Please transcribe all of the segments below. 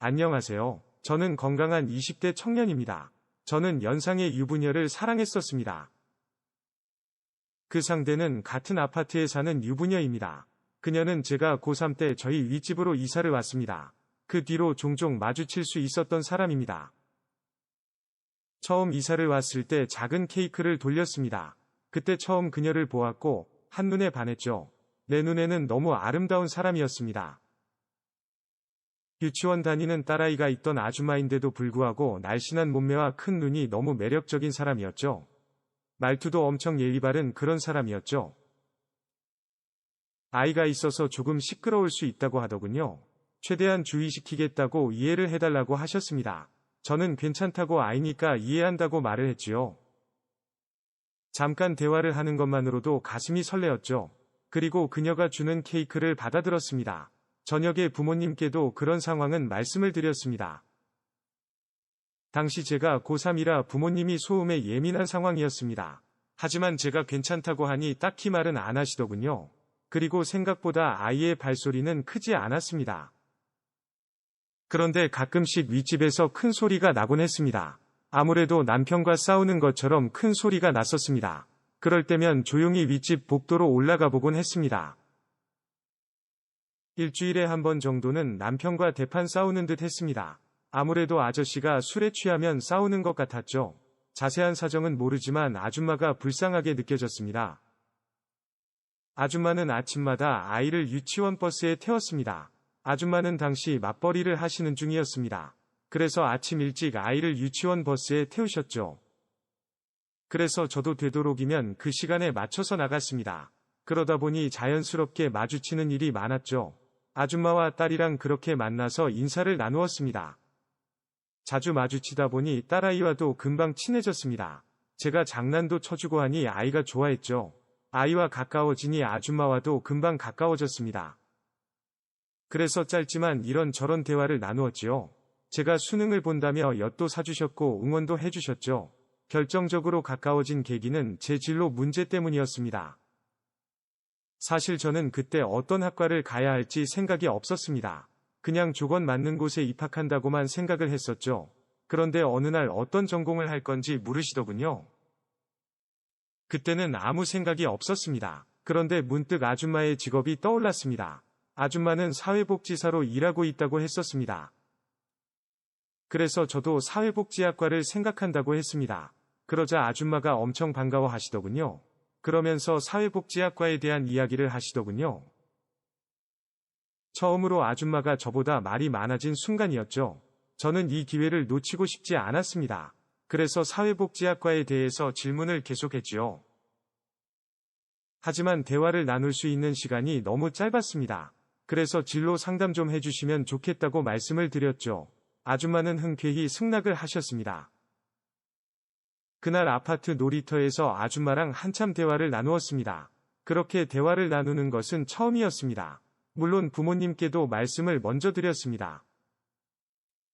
안녕하세요. 저는 건강한 20대 청년입니다. 저는 연상의 유부녀를 사랑했었습니다. 그 상대는 같은 아파트에 사는 유부녀입니다. 그녀는 제가 고3 때 저희 윗집으로 이사를 왔습니다. 그 뒤로 종종 마주칠 수 있었던 사람입니다. 처음 이사를 왔을 때 작은 케이크를 돌렸습니다. 그때 처음 그녀를 보았고 한눈에 반했죠. 내 눈에는 너무 아름다운 사람이었습니다. 유치원 다니는 딸아이가 있던 아줌마인데도 불구하고 날씬한 몸매와 큰 눈이 너무 매력적인 사람이었죠. 말투도 엄청 예의 바른 그런 사람이었죠. 아이가 있어서 조금 시끄러울 수 있다고 하더군요. 최대한 주의시키겠다고 이해를 해달라고 하셨습니다. 저는 괜찮다고 아이니까 이해한다고 말을 했지요. 잠깐 대화를 하는 것만으로도 가슴이 설레었죠. 그리고 그녀가 주는 케이크를 받아들었습니다. 저녁에 부모님께도 그런 상황은 말씀을 드렸습니다. 당시 제가 고3이라 부모님이 소음에 예민한 상황이었습니다. 하지만 제가 괜찮다고 하니 딱히 말은 안 하시더군요. 그리고 생각보다 아이의 발소리는 크지 않았습니다. 그런데 가끔씩 윗집에서 큰 소리가 나곤 했습니다. 아무래도 남편과 싸우는 것처럼 큰 소리가 났었습니다. 그럴 때면 조용히 윗집 복도로 올라가 보곤 했습니다. 일주일에 한 번 정도는 남편과 대판 싸우는 듯 했습니다. 아무래도 아저씨가 술에 취하면 싸우는 것 같았죠. 자세한 사정은 모르지만 아줌마가 불쌍하게 느껴졌습니다. 아줌마는 아침마다 아이를 유치원 버스에 태웠습니다. 아줌마는 당시 맞벌이를 하시는 중이었습니다. 그래서 아침 일찍 아이를 유치원 버스에 태우셨죠. 그래서 저도 되도록이면 그 시간에 맞춰서 나갔습니다. 그러다 보니 자연스럽게 마주치는 일이 많았죠. 아줌마와 딸이랑 그렇게 만나서 인사를 나누었습니다. 자주 마주치다 보니 딸아이와도 금방 친해졌습니다. 제가 장난도 쳐주고 하니 아이가 좋아했죠. 아이와 가까워지니 아줌마와도 금방 가까워졌습니다. 그래서 짧지만 이런저런 대화를 나누었지요. 제가 수능을 본다며 엿도 사주셨고 응원도 해주셨죠. 결정적으로 가까워진 계기는 제 진로 문제 때문이었습니다. 사실 저는 그때 어떤 학과를 가야 할지 생각이 없었습니다. 그냥 조건 맞는 곳에 입학한다고만 생각을 했었죠. 그런데 어느 날 어떤 전공을 할 건지 물으시더군요. 그때는 아무 생각이 없었습니다. 그런데 문득 아줌마의 직업이 떠올랐습니다. 아줌마는 사회복지사로 일하고 있다고 했었습니다. 그래서 저도 사회복지학과를 생각한다고 했습니다. 그러자 아줌마가 엄청 반가워 하시더군요. 그러면서 사회복지학과에 대한 이야기를 하시더군요. 처음으로 아줌마가 저보다 말이 많아진 순간이었죠. 저는 이 기회를 놓치고 싶지 않았습니다. 그래서 사회복지학과에 대해서 질문을 계속했지요. 하지만 대화를 나눌 수 있는 시간이 너무 짧았습니다. 그래서 진로 상담 좀 해주시면 좋겠다고 말씀을 드렸죠. 아줌마는 흔쾌히 승낙을 하셨습니다. 그날 아파트 놀이터에서 아줌마랑 한참 대화를 나누었습니다. 그렇게 대화를 나누는 것은 처음이었습니다. 물론 부모님께도 말씀을 먼저 드렸습니다.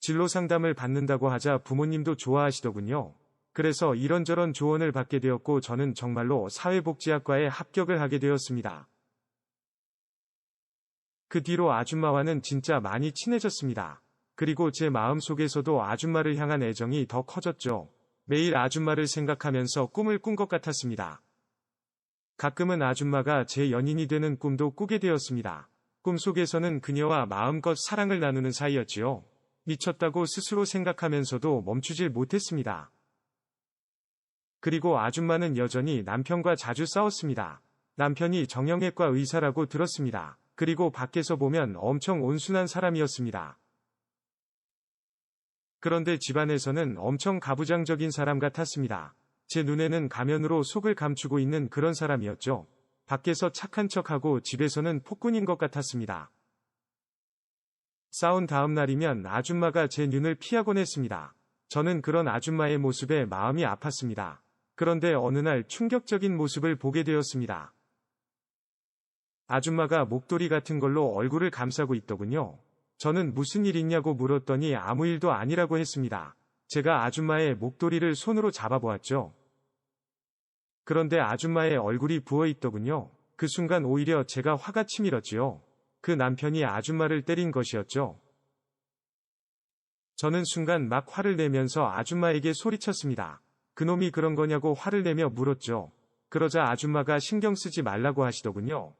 진로 상담을 받는다고 하자 부모님도 좋아하시더군요. 그래서 이런저런 조언을 받게 되었고 저는 정말로 사회복지학과에 합격을 하게 되었습니다. 그 뒤로 아줌마와는 진짜 많이 친해졌습니다. 그리고 제 마음 속에서도 아줌마를 향한 애정이 더 커졌죠. 매일 아줌마를 생각하면서 꿈을 꾼 것 같았습니다. 가끔은 아줌마가 제 연인이 되는 꿈도 꾸게 되었습니다. 꿈속에서는 그녀와 마음껏 사랑을 나누는 사이였지요. 미쳤다고 스스로 생각하면서도 멈추질 못했습니다. 그리고 아줌마는 여전히 남편과 자주 싸웠습니다. 남편이 정형외과 의사라고 들었습니다. 그리고 밖에서 보면 엄청 온순한 사람이었습니다. 그런데 집안에서는 엄청 가부장적인 사람 같았습니다. 제 눈에는 가면으로 속을 감추고 있는 그런 사람이었죠. 밖에서 착한 척하고 집에서는 폭군인 것 같았습니다. 싸운 다음 날이면 아줌마가 제 눈을 피하곤 했습니다. 저는 그런 아줌마의 모습에 마음이 아팠습니다. 그런데 어느 날 충격적인 모습을 보게 되었습니다. 아줌마가 목도리 같은 걸로 얼굴을 감싸고 있더군요. 저는 무슨 일 있냐고 물었더니 아무 일도 아니라고 했습니다. 제가 아줌마의 목도리를 손으로 잡아보았죠. 그런데 아줌마의 얼굴이 부어 있더군요. 그 순간 오히려 제가 화가 치밀었지요. 그 남편이 아줌마를 때린 것이었죠. 저는 순간 막 화를 내면서 아줌마에게 소리쳤습니다. 그놈이 그런 거냐고 화를 내며 물었죠. 그러자 아줌마가 신경 쓰지 말라고 하시더군요.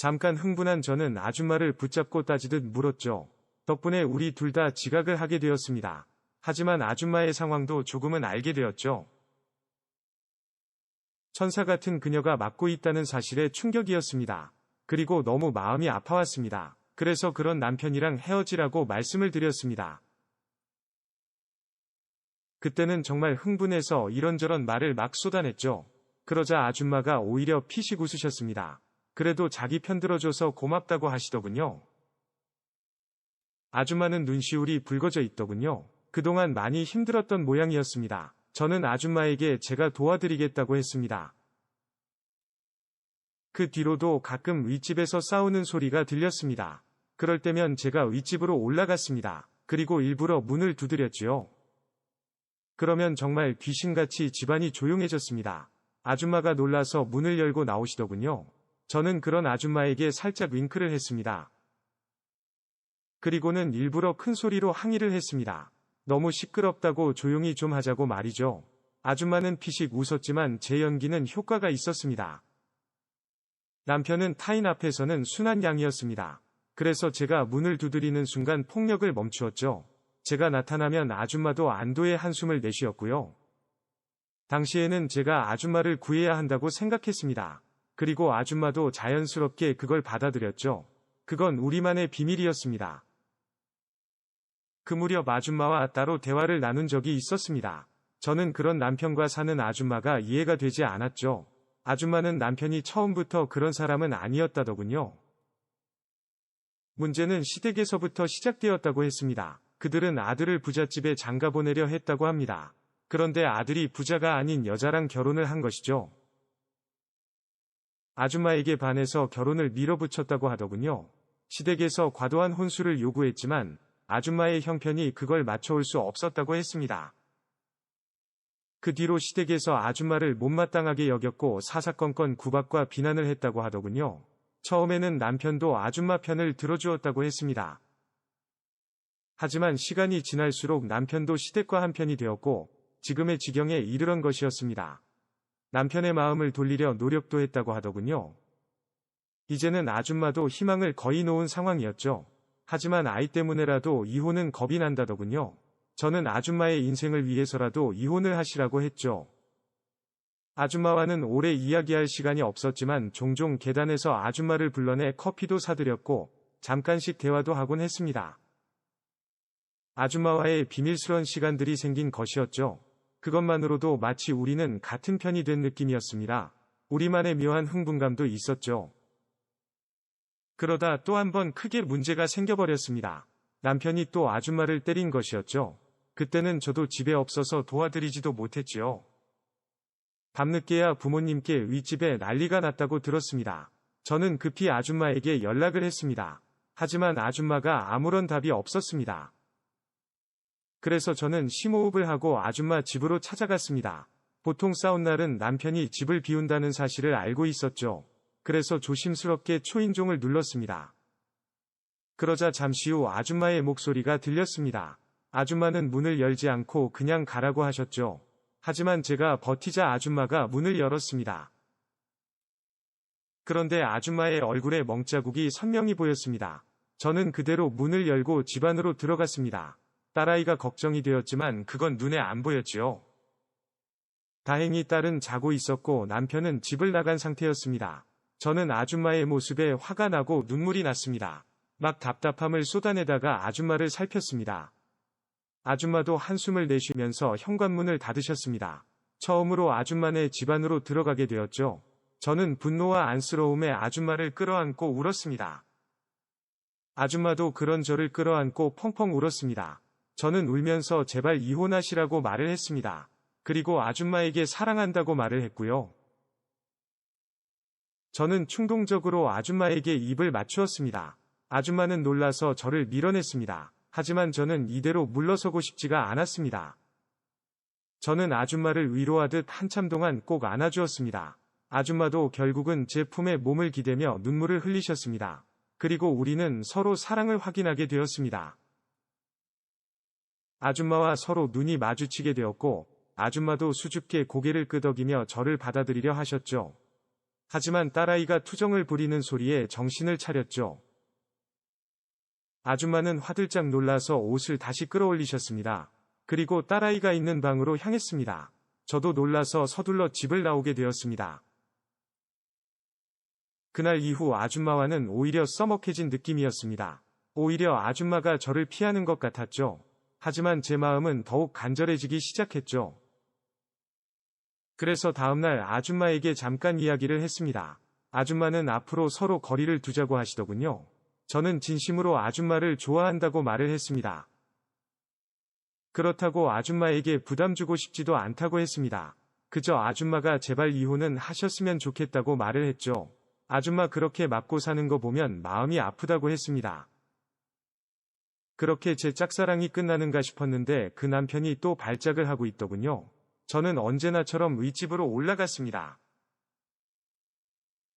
잠깐 흥분한 저는 아줌마를 붙잡고 따지듯 물었죠. 덕분에 우리 둘 다 지각을 하게 되었습니다. 하지만 아줌마의 상황도 조금은 알게 되었죠. 천사 같은 그녀가 맡고 있다는 사실에 충격이었습니다. 그리고 너무 마음이 아파왔습니다. 그래서 그런 남편이랑 헤어지라고 말씀을 드렸습니다. 그때는 정말 흥분해서 이런저런 말을 막 쏟아냈죠. 그러자 아줌마가 오히려 피식 웃으셨습니다. 그래도 자기 편 들어줘서 고맙다고 하시더군요. 아줌마는 눈시울이 붉어져 있더군요. 그동안 많이 힘들었던 모양이었습니다. 저는 아줌마에게 제가 도와드리겠다고 했습니다. 그 뒤로도 가끔 윗집에서 싸우는 소리가 들렸습니다. 그럴 때면 제가 윗집으로 올라갔습니다. 그리고 일부러 문을 두드렸지요. 그러면 정말 귀신같이 집안이 조용해졌습니다. 아줌마가 놀라서 문을 열고 나오시더군요. 저는 그런 아줌마에게 살짝 윙크를 했습니다. 그리고는 일부러 큰 소리로 항의를 했습니다. 너무 시끄럽다고 조용히 좀 하자고 말이죠. 아줌마는 피식 웃었지만 제 연기는 효과가 있었습니다. 남편은 타인 앞에서는 순한 양이었습니다. 그래서 제가 문을 두드리는 순간 폭력을 멈추었죠. 제가 나타나면 아줌마도 안도의 한숨을 내쉬었고요. 당시에는 제가 아줌마를 구해야 한다고 생각했습니다. 그리고 아줌마도 자연스럽게 그걸 받아들였죠. 그건 우리만의 비밀이었습니다. 그 무렵 아줌마와 따로 대화를 나눈 적이 있었습니다. 저는 그런 남편과 사는 아줌마가 이해가 되지 않았죠. 아줌마는 남편이 처음부터 그런 사람은 아니었다더군요. 문제는 시댁에서부터 시작되었다고 했습니다. 그들은 아들을 부잣집에 장가 보내려 했다고 합니다. 그런데 아들이 부자가 아닌 여자랑 결혼을 한 것이죠. 아줌마에게 반해서 결혼을 밀어붙였다고 하더군요. 시댁에서 과도한 혼수를 요구했지만 아줌마의 형편이 그걸 맞춰올 수 없었다고 했습니다. 그 뒤로 시댁에서 아줌마를 못마땅하게 여겼고 사사건건 구박과 비난을 했다고 하더군요. 처음에는 남편도 아줌마 편을 들어주었다고 했습니다. 하지만 시간이 지날수록 남편도 시댁과 한편이 되었고 지금의 지경에 이르던 것이었습니다. 남편의 마음을 돌리려 노력도 했다고 하더군요. 이제는 아줌마도 희망을 거의 놓은 상황이었죠. 하지만 아이 때문에라도 이혼은 겁이 난다더군요. 저는 아줌마의 인생을 위해서라도 이혼을 하시라고 했죠. 아줌마와는 오래 이야기할 시간이 없었지만 종종 계단에서 아줌마를 불러내 커피도 사드렸고 잠깐씩 대화도 하곤 했습니다. 아줌마와의 비밀스런 시간들이 생긴 것이었죠. 그것만으로도 마치 우리는 같은 편이 된 느낌이었습니다. 우리만의 묘한 흥분감도 있었죠. 그러다 또 한 번 크게 문제가 생겨버렸습니다. 남편이 또 아줌마를 때린 것이었죠. 그때는 저도 집에 없어서 도와드리지도 못했지요. 밤늦게야 부모님께 윗집에 난리가 났다고 들었습니다. 저는 급히 아줌마에게 연락을 했습니다. 하지만 아줌마가 아무런 답이 없었습니다. 그래서 저는 심호흡을 하고 아줌마 집으로 찾아갔습니다. 보통 싸운 날은 남편이 집을 비운다는 사실을 알고 있었죠. 그래서 조심스럽게 초인종을 눌렀습니다. 그러자 잠시 후 아줌마의 목소리가 들렸습니다. 아줌마는 문을 열지 않고 그냥 가라고 하셨죠. 하지만 제가 버티자 아줌마가 문을 열었습니다. 그런데 아줌마의 얼굴에 멍자국이 선명히 보였습니다. 저는 그대로 문을 열고 집 안으로 들어갔습니다. 딸아이가 걱정이 되었지만 그건 눈에 안 보였지요. 다행히 딸은 자고 있었고 남편은 집을 나간 상태였습니다. 저는 아줌마의 모습에 화가 나고 눈물이 났습니다. 막 답답함을 쏟아내다가 아줌마를 살폈습니다. 아줌마도 한숨을 내쉬면서 현관문을 닫으셨습니다. 처음으로 아줌마네 집안으로 들어가게 되었죠. 저는 분노와 안쓰러움에 아줌마를 끌어안고 울었습니다. 아줌마도 그런 저를 끌어안고 펑펑 울었습니다. 저는 울면서 제발 이혼하시라고 말을 했습니다. 그리고 아줌마에게 사랑한다고 말을 했고요. 저는 충동적으로 아줌마에게 입을 맞추었습니다. 아줌마는 놀라서 저를 밀어냈습니다. 하지만 저는 이대로 물러서고 싶지가 않았습니다. 저는 아줌마를 위로하듯 한참 동안 꼭 안아주었습니다. 아줌마도 결국은 제 품에 몸을 기대며 눈물을 흘리셨습니다. 그리고 우리는 서로 사랑을 확인하게 되었습니다. 아줌마와 서로 눈이 마주치게 되었고 아줌마도 수줍게 고개를 끄덕이며 저를 받아들이려 하셨죠. 하지만 딸아이가 투정을 부리는 소리에 정신을 차렸죠. 아줌마는 화들짝 놀라서 옷을 다시 끌어올리셨습니다. 그리고 딸아이가 있는 방으로 향했습니다. 저도 놀라서 서둘러 집을 나오게 되었습니다. 그날 이후 아줌마와는 오히려 써먹해진 느낌이었습니다. 오히려 아줌마가 저를 피하는 것 같았죠. 하지만 제 마음은 더욱 간절해지기 시작했죠. 그래서 다음날 아줌마에게 잠깐 이야기를 했습니다. 아줌마는 앞으로 서로 거리를 두자고 하시더군요. 저는 진심으로 아줌마를 좋아한다고 말을 했습니다. 그렇다고 아줌마에게 부담 주고 싶지도 않다고 했습니다. 그저 아줌마가 제발 이혼은 하셨으면 좋겠다고 말을 했죠. 아줌마 그렇게 맞고 사는 거 보면 마음이 아프다고 했습니다. 그렇게 제 짝사랑이 끝나는가 싶었는데 그 남편이 또 발작을 하고 있더군요. 저는 언제나처럼 윗집으로 올라갔습니다.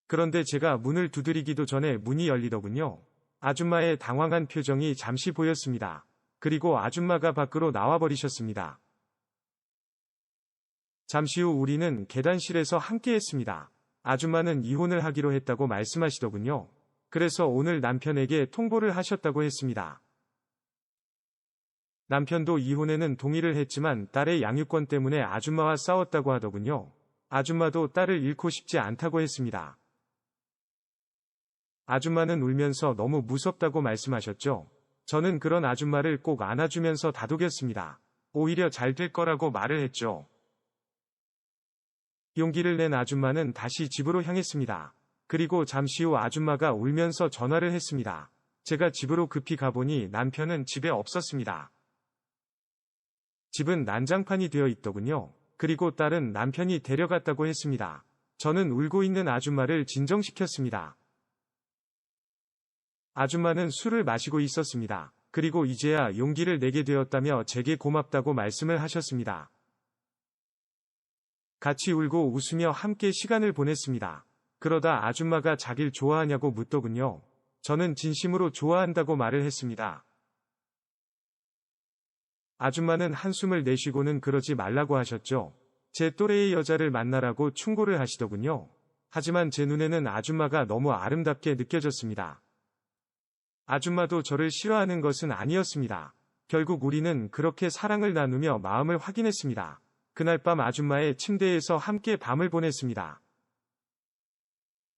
그런데 제가 문을 두드리기도 전에 문이 열리더군요. 아줌마의 당황한 표정이 잠시 보였습니다. 그리고 아줌마가 밖으로 나와버리셨습니다. 잠시 후 우리는 계단실에서 함께 했습니다. 아줌마는 이혼을 하기로 했다고 말씀하시더군요. 그래서 오늘 남편에게 통보를 하셨다고 했습니다. 남편도 이혼에는 동의를 했지만 딸의 양육권 때문에 아줌마와 싸웠다고 하더군요. 아줌마도 딸을 잃고 싶지 않다고 했습니다. 아줌마는 울면서 너무 무섭다고 말씀하셨죠. 저는 그런 아줌마를 꼭 안아주면서 다독였습니다. 오히려 잘 될 거라고 말을 했죠. 용기를 낸 아줌마는 다시 집으로 향했습니다. 그리고 잠시 후 아줌마가 울면서 전화를 했습니다. 제가 집으로 급히 가보니 남편은 집에 없었습니다. 집은 난장판이 되어 있더군요. 그리고 딸은 남편이 데려갔다고 했습니다. 저는 울고 있는 아줌마를 진정시켰습니다. 아줌마는 술을 마시고 있었습니다. 그리고 이제야 용기를 내게 되었다며 제게 고맙다고 말씀을 하셨습니다. 같이 울고 웃으며 함께 시간을 보냈습니다. 그러다 아줌마가 자길 좋아하냐고 묻더군요. 저는 진심으로 좋아한다고 말을 했습니다. 아줌마는 한숨을 내쉬고는 그러지 말라고 하셨죠. 제 또래의 여자를 만나라고 충고를 하시더군요. 하지만 제 눈에는 아줌마가 너무 아름답게 느껴졌습니다. 아줌마도 저를 싫어하는 것은 아니었습니다. 결국 우리는 그렇게 사랑을 나누며 마음을 확인했습니다. 그날 밤 아줌마의 침대에서 함께 밤을 보냈습니다.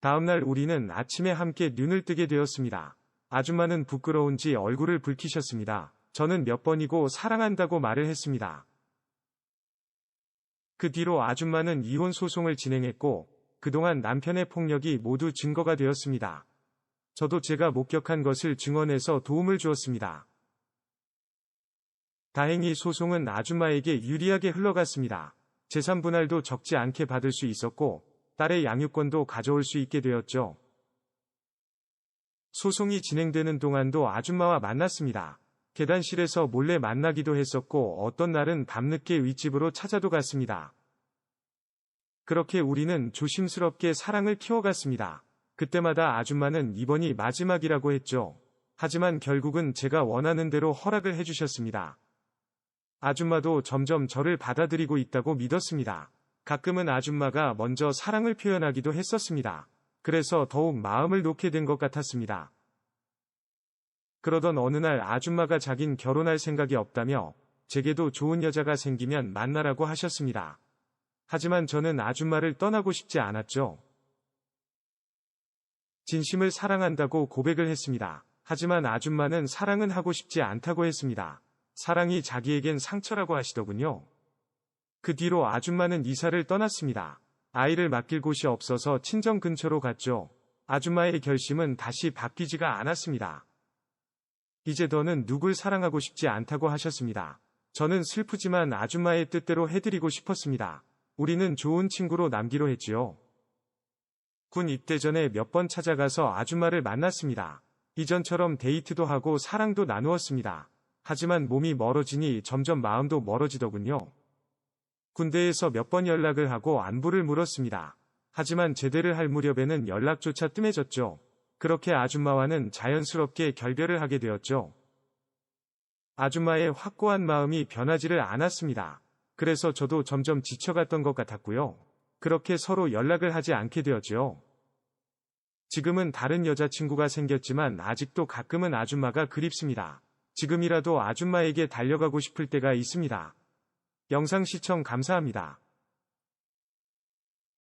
다음날 우리는 아침에 함께 눈을 뜨게 되었습니다. 아줌마는 부끄러운지 얼굴을 붉히셨습니다. 저는 몇 번이고 사랑한다고 말을 했습니다. 그 뒤로 아줌마는 이혼 소송을 진행했고 그동안 남편의 폭력이 모두 증거가 되었습니다. 저도 제가 목격한 것을 증언해서 도움을 주었습니다. 다행히 소송은 아줌마에게 유리하게 흘러갔습니다. 재산 분할도 적지 않게 받을 수 있었고 딸의 양육권도 가져올 수 있게 되었죠. 소송이 진행되는 동안도 아줌마와 만났습니다. 계단실에서 몰래 만나기도 했었고 어떤 날은 밤늦게 윗집으로 찾아도 갔습니다. 그렇게 우리는 조심스럽게 사랑을 키워갔습니다. 그때마다 아줌마는 이번이 마지막이라고 했죠. 하지만 결국은 제가 원하는 대로 허락을 해주셨습니다. 아줌마도 점점 저를 받아들이고 있다고 믿었습니다. 가끔은 아줌마가 먼저 사랑을 표현하기도 했었습니다. 그래서 더욱 마음을 놓게 된 것 같았습니다. 그러던 어느 날 아줌마가 자긴 결혼할 생각이 없다며 제게도 좋은 여자가 생기면 만나라고 하셨습니다. 하지만 저는 아줌마를 떠나고 싶지 않았죠. 진심을 사랑한다고 고백을 했습니다. 하지만 아줌마는 사랑은 하고 싶지 않다고 했습니다. 사랑이 자기에겐 상처라고 하시더군요. 그 뒤로 아줌마는 이사를 떠났습니다. 아이를 맡길 곳이 없어서 친정 근처로 갔죠. 아줌마의 결심은 다시 바뀌지가 않았습니다. 이제 더는 누굴 사랑하고 싶지 않다고 하셨습니다. 저는 슬프지만 아줌마의 뜻대로 해드리고 싶었습니다. 우리는 좋은 친구로 남기로 했지요. 군 입대 전에 몇 번 찾아가서 아줌마를 만났습니다. 이전처럼 데이트도 하고 사랑도 나누었습니다. 하지만 몸이 멀어지니 점점 마음도 멀어지더군요. 군대에서 몇 번 연락을 하고 안부를 물었습니다. 하지만 제대를 할 무렵에는 연락조차 뜸해졌죠. 그렇게 아줌마와는 자연스럽게 결별을 하게 되었죠. 아줌마의 확고한 마음이 변하지를 않았습니다. 그래서 저도 점점 지쳐갔던 것 같았고요. 그렇게 서로 연락을 하지 않게 되었죠. 지금은 다른 여자친구가 생겼지만 아직도 가끔은 아줌마가 그립습니다. 지금이라도 아줌마에게 달려가고 싶을 때가 있습니다. 영상 시청 감사합니다.